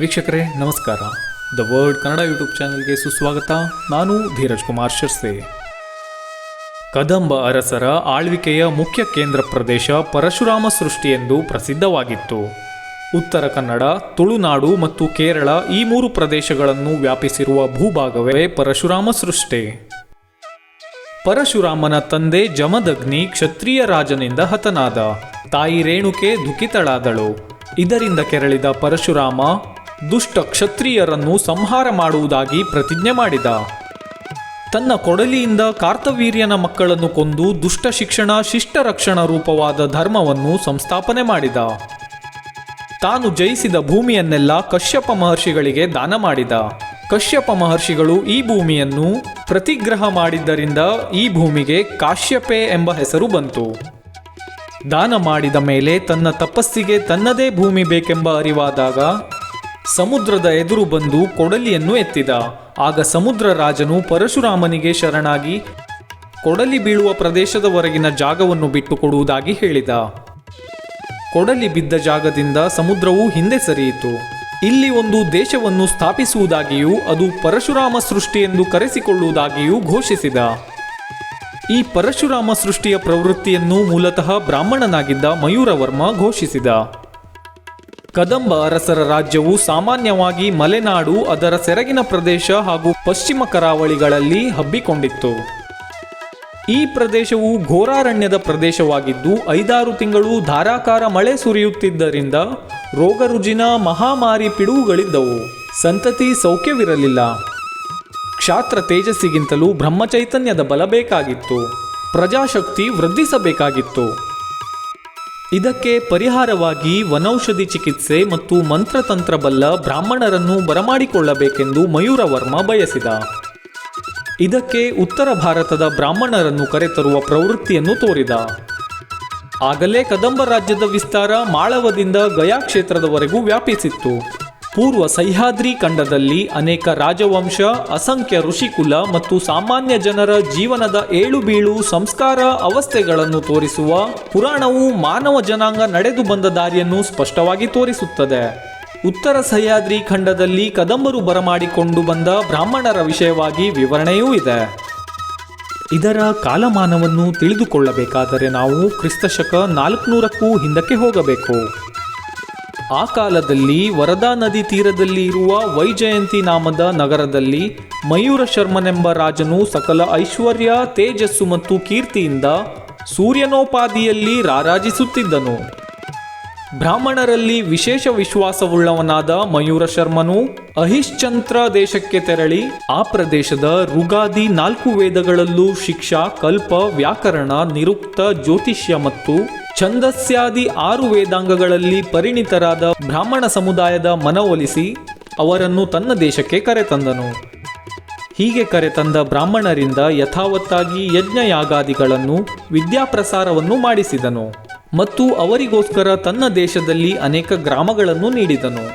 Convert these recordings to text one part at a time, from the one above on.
ವೀಕ್ಷಕರೇ, ನಮಸ್ಕಾರ. The world Kannada YouTube ಚಾನೆಲ್ಗೆ ಸುಸ್ವಾಗತ. ನಾನು ಧೀರಜ್ ಕುಮಾರ್ ಶಿರ್ಸೆ. ಕದಂಬ ಅರಸರ ಆಳ್ವಿಕೆಯ ಮುಖ್ಯ ಕೇಂದ್ರ ಪ್ರದೇಶ ಪರಶುರಾಮ ಸೃಷ್ಟಿ ಎಂದು ಪ್ರಸಿದ್ಧವಾಗಿತ್ತು. ಉತ್ತರ ಕನ್ನಡ, ತುಳುನಾಡು ಮತ್ತು ಕೇರಳ ಈ ಮೂರು ಪ್ರದೇಶಗಳನ್ನು ವ್ಯಾಪಿಸಿರುವ ಭೂಭಾಗವೇ ಪರಶುರಾಮ ಸೃಷ್ಟಿ. ಪರಶುರಾಮನ ತಂದೆ ಜಮದಗ್ನಿ ಕ್ಷತ್ರಿಯ ರಾಜನಿಂದ ಹತನಾದ. ತಾಯಿ ರೇಣುಕೆ ದುಃಖಿತಳಾದಳು. ಇದರಿಂದ ಕೆರಳಿದ ಪರಶುರಾಮ ದುಷ್ಟ ಕ್ಷತ್ರಿಯರನ್ನು ಸಂಹಾರ ಮಾಡುವುದಾಗಿ ಪ್ರತಿಜ್ಞೆ ಮಾಡಿದ. ತನ್ನ ಕೊಡಲಿಯಿಂದ ಕಾರ್ತವೀರ್ಯನ ಮಕ್ಕಳನ್ನು ಕೊಂದು ದುಷ್ಟ ಶಿಕ್ಷಣ ಶಿಷ್ಟ ರಕ್ಷಣ ರೂಪವಾದ ಧರ್ಮವನ್ನು ಸಂಸ್ಥಾಪನೆ ಮಾಡಿದ. ತಾನು ಜಯಿಸಿದ ಭೂಮಿಯನ್ನೆಲ್ಲ ಕಶ್ಯಪ ಮಹರ್ಷಿಗಳಿಗೆ ದಾನ ಮಾಡಿದ. ಕಶ್ಯಪ ಮಹರ್ಷಿಗಳು ಈ ಭೂಮಿಯನ್ನು ಪ್ರತಿಗ್ರಹ ಮಾಡಿದ್ದರಿಂದ ಈ ಭೂಮಿಗೆ ಕಾಶ್ಯಪೆ ಎಂಬ ಹೆಸರು ಬಂತು. ದಾನ ಮಾಡಿದ ಮೇಲೆ ತನ್ನ ತಪಸ್ಸಿಗೆ ತನ್ನದೇ ಭೂಮಿ ಬೇಕೆಂಬ ಅರಿವಾದಾಗ ಸಮುದ್ರದ ಎದುರು ಬಂದು ಕೊಡಲಿಯನ್ನು ಎತ್ತಿದ. ಆಗ ಸಮುದ್ರ ರಾಜನು ಪರಶುರಾಮನಿಗೆ ಶರಣಾಗಿ ಕೊಡಲಿ ಬೀಳುವ ಪ್ರದೇಶದವರೆಗಿನ ಜಾಗವನ್ನು ಬಿಟ್ಟುಕೊಡುವುದಾಗಿ ಹೇಳಿದ. ಕೊಡಲಿ ಬಿದ್ದ ಜಾಗದಿಂದ ಸಮುದ್ರವು ಹಿಂದೆ ಸರಿಯಿತು. ಇಲ್ಲಿ ಒಂದು ದೇಶವನ್ನು ಸ್ಥಾಪಿಸುವುದಾಗಿಯೂ, ಅದು ಪರಶುರಾಮ ಸೃಷ್ಟಿ ಎಂದು ಕರೆಸಿಕೊಳ್ಳುವುದಾಗಿಯೂ ಘೋಷಿಸಿದ. ಈ ಪರಶುರಾಮ ಸೃಷ್ಟಿಯ ಪ್ರವೃತ್ತಿಯನ್ನು ಮೂಲತಃ ಬ್ರಾಹ್ಮಣನಾಗಿದ್ದ ಮಯೂರವರ್ಮ ಘೋಷಿಸಿದ. ಕದಂಬ ಅರಸರ ರಾಜ್ಯವು ಸಾಮಾನ್ಯವಾಗಿ ಮಲೆನಾಡು, ಅದರ ಸೆರಗಿನ ಪ್ರದೇಶ ಹಾಗೂ ಪಶ್ಚಿಮ ಕರಾವಳಿಗಳಲ್ಲಿ ಹಬ್ಬಿಕೊಂಡಿತ್ತು. ಈ ಪ್ರದೇಶವು ಘೋರಾರಣ್ಯದ ಪ್ರದೇಶವಾಗಿದ್ದು, ಐದಾರು ತಿಂಗಳು ಧಾರಾಕಾರ ಮಳೆ ಸುರಿಯುತ್ತಿದ್ದರಿಂದ ರೋಗರುಜಿನ, ಮಹಾಮಾರಿ ಪಿಡುಗುಗಳಿದ್ದವು. ಸಂತತಿ ಸೌಖ್ಯವಿರಲಿಲ್ಲ. ಕ್ಷಾತ್ರ ತೇಜಸ್ಸಿಗಿಂತಲೂ ಬ್ರಹ್ಮಚೈತನ್ಯದ ಬಲ ಬೇಕಾಗಿತ್ತು. ಪ್ರಜಾಶಕ್ತಿ ವೃದ್ಧಿಸಬೇಕಾಗಿತ್ತು. ಇದಕ್ಕೆ ಪರಿಹಾರವಾಗಿ ವನೌಷಧಿ ಚಿಕಿತ್ಸೆ ಮತ್ತು ಮಂತ್ರತಂತ್ರ ಬಲ್ಲ ಬ್ರಾಹ್ಮಣರನ್ನು ಬರಮಾಡಿಕೊಳ್ಳಬೇಕೆಂದು ಮಯೂರವರ್ಮ ಬಯಸಿದ. ಇದಕ್ಕೆ ಉತ್ತರ ಭಾರತದ ಬ್ರಾಹ್ಮಣರನ್ನು ಕರೆತರುವ ಪ್ರವೃತ್ತಿಯನ್ನು ತೋರಿದ. ಆಗಲೇ ಕದಂಬ ರಾಜ್ಯದ ವಿಸ್ತಾರ ಮಾಳವದಿಂದ ಗಯಾ ಕ್ಷೇತ್ರದವರೆಗೂ ವ್ಯಾಪಿಸಿತ್ತು. ಪೂರ್ವ ಸಹ್ಯಾದ್ರಿ ಖಂಡದಲ್ಲಿ ಅನೇಕ ರಾಜವಂಶ, ಅಸಂಖ್ಯ ಋಷಿಕುಲ ಮತ್ತು ಸಾಮಾನ್ಯ ಜನರ ಜೀವನದ ಏಳು ಬೀಳು ಸಂಸ್ಕಾರ ಅವಸ್ಥೆಗಳನ್ನು ತೋರಿಸುವ ಪುರಾಣವು ಮಾನವ ಜನಾಂಗ ನಡೆದು ಬಂದ ದಾರಿಯನ್ನು ಸ್ಪಷ್ಟವಾಗಿ ತೋರಿಸುತ್ತದೆ. ಉತ್ತರ ಸಹ್ಯಾದ್ರಿ ಖಂಡದಲ್ಲಿ ಕದಂಬರು ಬರಮಾಡಿಕೊಂಡು ಬಂದ ಬ್ರಾಹ್ಮಣರ ವಿಷಯವಾಗಿ ವಿವರಣೆಯೂ ಇದೆ. ಇದರ ಕಾಲಮಾನವನ್ನು ತಿಳಿದುಕೊಳ್ಳಬೇಕಾದರೆ ನಾವು ಕ್ರಿಸ್ತಶಕ ನಾಲ್ಕುನೂರಕ್ಕೂ ಹಿಂದಕ್ಕೆ ಹೋಗಬೇಕು. ಆ ಕಾಲದಲ್ಲಿ ವರದಾ ನದಿ ತೀರದಲ್ಲಿ ಇರುವ ವೈಜಯಂತಿ ನಾಮದ ನಗರದಲ್ಲಿ ಮಯೂರ ಶರ್ಮನೆಂಬ ರಾಜನು ಸಕಲ ಐಶ್ವರ್ಯ, ತೇಜಸ್ಸು ಮತ್ತು ಕೀರ್ತಿಯಿಂದ ಸೂರ್ಯನೋಪಾದಿಯಲ್ಲಿ ರಾರಾಜಿಸುತ್ತಿದ್ದನು. ಬ್ರಾಹ್ಮಣರಲ್ಲಿ ವಿಶೇಷ ವಿಶ್ವಾಸವುಳ್ಳವನಾದ ಮಯೂರ ಶರ್ಮನು ಅಹಿಶ್ಚಂತ್ರ ದೇಶಕ್ಕೆ ತೆರಳಿ ಆ ಪ್ರದೇಶದ ರುಗಾದಿ ನಾಲ್ಕು ವೇದಗಳಲ್ಲೂ ಶಿಕ್ಷಾ, ಕಲ್ಪ, ವ್ಯಾಕರಣ, ನಿರುಕ್ತ, ಜ್ಯೋತಿಷ್ಯ ಮತ್ತು ಛಂದಸ್ಯಾದಿ ಆರು ವೇದಾಂಗಗಳಲ್ಲಿ ಪರಿಣಿತರಾದ ಬ್ರಾಹ್ಮಣ ಸಮುದಾಯದ ಮನವೊಲಿಸಿ ಅವರನ್ನು ತನ್ನ ದೇಶಕ್ಕೆ ಕರೆತಂದನು. ಹೀಗೆ ಕರೆತಂದ ಬ್ರಾಹ್ಮಣರಿಂದ ಯಥಾವತ್ತಾಗಿ ಯಜ್ಞಯಾಗಾದಿಗಳನ್ನು ವಿದ್ಯಾಪ್ರಸಾರವನ್ನು ಮಾಡಿಸಿದನು ಮತ್ತು ಅವರಿಗೋಸ್ಕರ ತನ್ನ ದೇಶದಲ್ಲಿ ಅನೇಕ ಗ್ರಾಮಗಳನ್ನು ನೀಡಿದನು.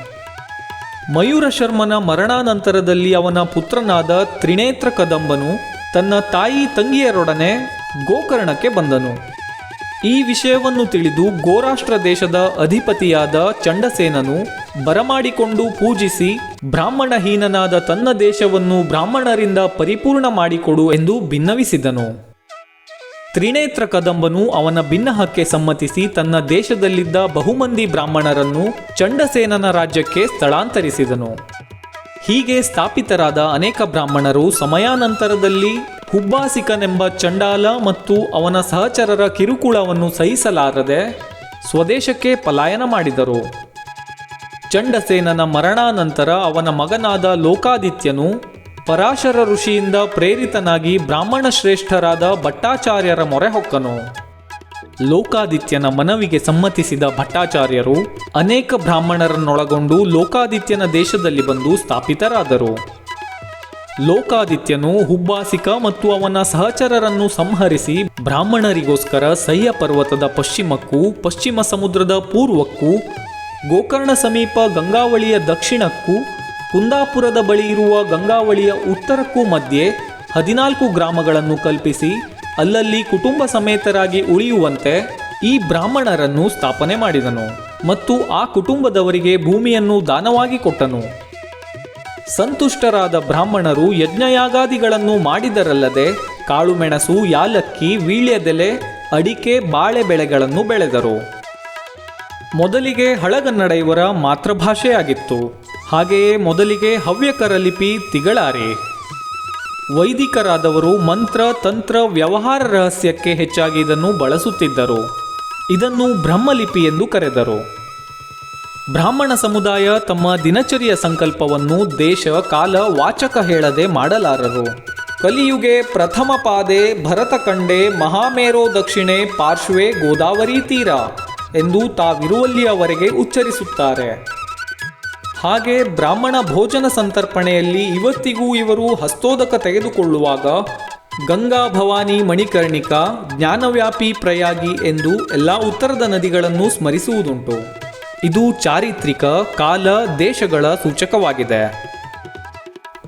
ಮಯೂರ ಶರ್ಮನ ಮರಣಾನಂತರದಲ್ಲಿ ಅವನ ಪುತ್ರನಾದ ತ್ರಿನೇತ್ರ ಕದಂಬನು ತನ್ನ ತಾಯಿ ತಂಗಿಯರೊಡನೆ ಗೋಕರ್ಣಕ್ಕೆ ಬಂದನು. ಈ ವಿಷಯವನ್ನು ತಿಳಿದು ಗೋರಾಷ್ಟ್ರ ದೇಶದ ಅಧಿಪತಿಯಾದ ಚಂಡಸೇನನು ಬರಮಾಡಿಕೊಂಡು ಪೂಜಿಸಿ ಬ್ರಾಹ್ಮಣಹೀನನಾದ ತನ್ನ ದೇಶವನ್ನು ಬ್ರಾಹ್ಮಣರಿಂದ ಪರಿಪೂರ್ಣ ಮಾಡಿಕೊಡು ಎಂದು ಭಿನ್ನವಿಸಿದನು ತ್ರಿನೇತ್ರ ಕದಂಬನು ಅವನ ಭಿನ್ನಹಕ್ಕೆ ಸಮ್ಮತಿಸಿ ತನ್ನ ದೇಶದಲ್ಲಿದ್ದ ಬಹುಮಂದಿ ಬ್ರಾಹ್ಮಣರನ್ನು ಚಂಡಸೇನನ ರಾಜ್ಯಕ್ಕೆ ಸ್ಥಳಾಂತರಿಸಿದನು. ಹೀಗೆ ಸ್ಥಾಪಿತರಾದ ಅನೇಕ ಬ್ರಾಹ್ಮಣರು ಸಮಯಾನಂತರದಲ್ಲಿ ಹುಬ್ಬಾಸಿಕನೆಂಬ ಚಂಡಾಲ ಮತ್ತು ಅವನ ಸಹಚರರ ಕಿರುಕುಳವನ್ನು ಸಹಿಸಲಾರದೆ ಸ್ವದೇಶಕ್ಕೆ ಪಲಾಯನ ಮಾಡಿದರು. ಚಂಡಸೇನನ ಮರಣಾನಂತರ ಅವನ ಮಗನಾದ ಲೋಕಾದಿತ್ಯನು ಪರಾಶರ ಋಷಿಯಿಂದ ಪ್ರೇರಿತನಾಗಿ ಬ್ರಾಹ್ಮಣ ಶ್ರೇಷ್ಠರಾದ ಭಟ್ಟಾಚಾರ್ಯರ ಮೊರೆ ಹೊಕ್ಕನು. ಲೋಕಾದಿತ್ಯನ ಮನವಿಗೆ ಸಮ್ಮತಿಸಿದ ಭಟ್ಟಾಚಾರ್ಯರು ಅನೇಕ ಬ್ರಾಹ್ಮಣರನ್ನೊಳಗೊಂಡು ಲೋಕಾದಿತ್ಯನ ದೇಶದಲ್ಲಿ ಬಂದು ಸ್ಥಾಪಿತರಾದರು. ಲೋಕಾದಿತ್ಯನು ಹುಬ್ಬಾಸಿಕ ಮತ್ತು ಅವನ ಸಹಚರರನ್ನು ಸಂಹರಿಸಿ ಬ್ರಾಹ್ಮಣರಿಗೋಸ್ಕರ ಸಹ್ಯ ಪರ್ವತದ ಪಶ್ಚಿಮಕ್ಕೂ ಪಶ್ಚಿಮ ಸಮುದ್ರದ ಪೂರ್ವಕ್ಕೂ, ಗೋಕರ್ಣ ಸಮೀಪ ಗಂಗಾವಳಿಯ ದಕ್ಷಿಣಕ್ಕೂ, ಕುಂದಾಪುರದ ಬಳಿ ಇರುವ ಗಂಗಾವಳಿಯ ಉತ್ತರಕ್ಕೂ ಮಧ್ಯೆ ಹದಿನಾಲ್ಕು ಗ್ರಾಮಗಳನ್ನು ಕಲ್ಪಿಸಿ, ಅಲ್ಲಲ್ಲಿ ಕುಟುಂಬ ಸಮೇತರಾಗಿ ಉಳಿಯುವಂತೆ ಈ ಬ್ರಾಹ್ಮಣರನ್ನು ಸ್ಥಾಪನೆ ಮಾಡಿದನು ಮತ್ತು ಆ ಕುಟುಂಬದವರಿಗೆ ಭೂಮಿಯನ್ನು ದಾನವಾಗಿ ಕೊಟ್ಟನು. ಸಂತುಷ್ಟರಾದ ಬ್ರಾಹ್ಮಣರು ಯಜ್ಞಯಾಗಾದಿಗಳನ್ನು ಮಾಡಿದರಲ್ಲದೆ ಕಾಳುಮೆಣಸು, ಯಾಲಕ್ಕಿ, ವೀಳ್ಯದೆಲೆ, ಅಡಿಕೆ ಬಾಳೆ ಬೆಳೆಗಳನ್ನು ಬೆಳೆದರು. ಮೊದಲಿಗೆ ಹಳಗನ್ನಡ ಇವರ ಮಾತೃಭಾಷೆಯಾಗಿತ್ತು. ಹಾಗೆಯೇ ಮೊದಲಿಗೆ ಹವ್ಯಕರ ಲಿಪಿ ತಿಗಳಾರಿ. ವೈದಿಕರಾದವರು ಮಂತ್ರ, ತಂತ್ರ, ವ್ಯವಹಾರ ರಹಸ್ಯಕ್ಕೆ ಹೆಚ್ಚಾಗಿ ಇದನ್ನು ಬಳಸುತ್ತಿದ್ದರು. ಇದನ್ನು ಬ್ರಹ್ಮಲಿಪಿ ಎಂದು ಕರೆದರು. ಬ್ರಾಹ್ಮಣ ಸಮುದಾಯ ತಮ್ಮ ದಿನಚರಿಯ ಸಂಕಲ್ಪವನ್ನು ದೇಶ ಕಾಲ ವಾಚಕ ಹೇಳದೆ ಮಾಡಲಾರರು. ಕಲಿಯುಗೆ ಪ್ರಥಮ ಪಾದೆ ಭರತಕಂಡೆ ಮಹಾಮೇರೋ ದಕ್ಷಿಣೆ ಪಾರ್ಶ್ವೆ ಗೋದಾವರಿ ತೀರ ಎಂದು ತಾವಿರುವಲ್ಲಿಯವರೆಗೆ ಉಚ್ಚರಿಸುತ್ತಾರೆ. ಹಾಗೆ ಬ್ರಾಹ್ಮಣ ಭೋಜನ ಸಂತರ್ಪಣೆಯಲ್ಲಿ ಇವತ್ತಿಗೂ ಇವರು ಹಸ್ತೋದಕ ತೆಗೆದುಕೊಳ್ಳುವಾಗ ಗಂಗಾ ಭವಾನಿ ಮಣಿಕರ್ಣಿಕಾ ಜ್ಞಾನವ್ಯಾಪಿ ಪ್ರಯಾಗಿ ಎಂದು ಎಲ್ಲ ಉತ್ತರದ ನದಿಗಳನ್ನು ಸ್ಮರಿಸುವುದುಂಟು. ಇದು ಚಾರಿತ್ರಿಕ ಕಾಲ ದೇಶಗಳ ಸೂಚಕವಾಗಿದೆ.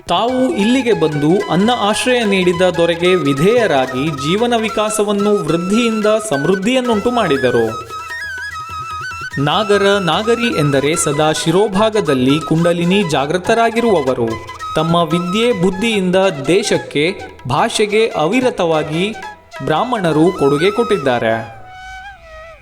ತಾವು ಇಲ್ಲಿಗೆ ಬಂದು ಅನ್ನ ಆಶ್ರಯ ನೀಡಿದ ದೊರೆಗೆ ವಿಧೇಯರಾಗಿ ಜೀವನ ವಿಕಾಸವನ್ನು ವೃದ್ಧಿಯಿಂದ ಸಮೃದ್ಧಿಯನ್ನುಂಟು ಮಾಡಿದರು. ನಾಗರ ನಾಗರಿ ಎಂದರೆ ಸದಾ ಶಿರೋಭಾಗದಲ್ಲಿ ಕುಂಡಲಿನಿ ಜಾಗೃತರಾಗಿರುವವರು. ತಮ್ಮ ವಿದ್ಯೆ ಬುದ್ಧಿಯಿಂದ ದೇಶಕ್ಕೆ, ಭಾಷೆಗೆ ಅವಿರತವಾಗಿ ಬ್ರಾಹ್ಮಣರು ಕೊಡುಗೆ ಕೊಟ್ಟಿದ್ದಾರೆ.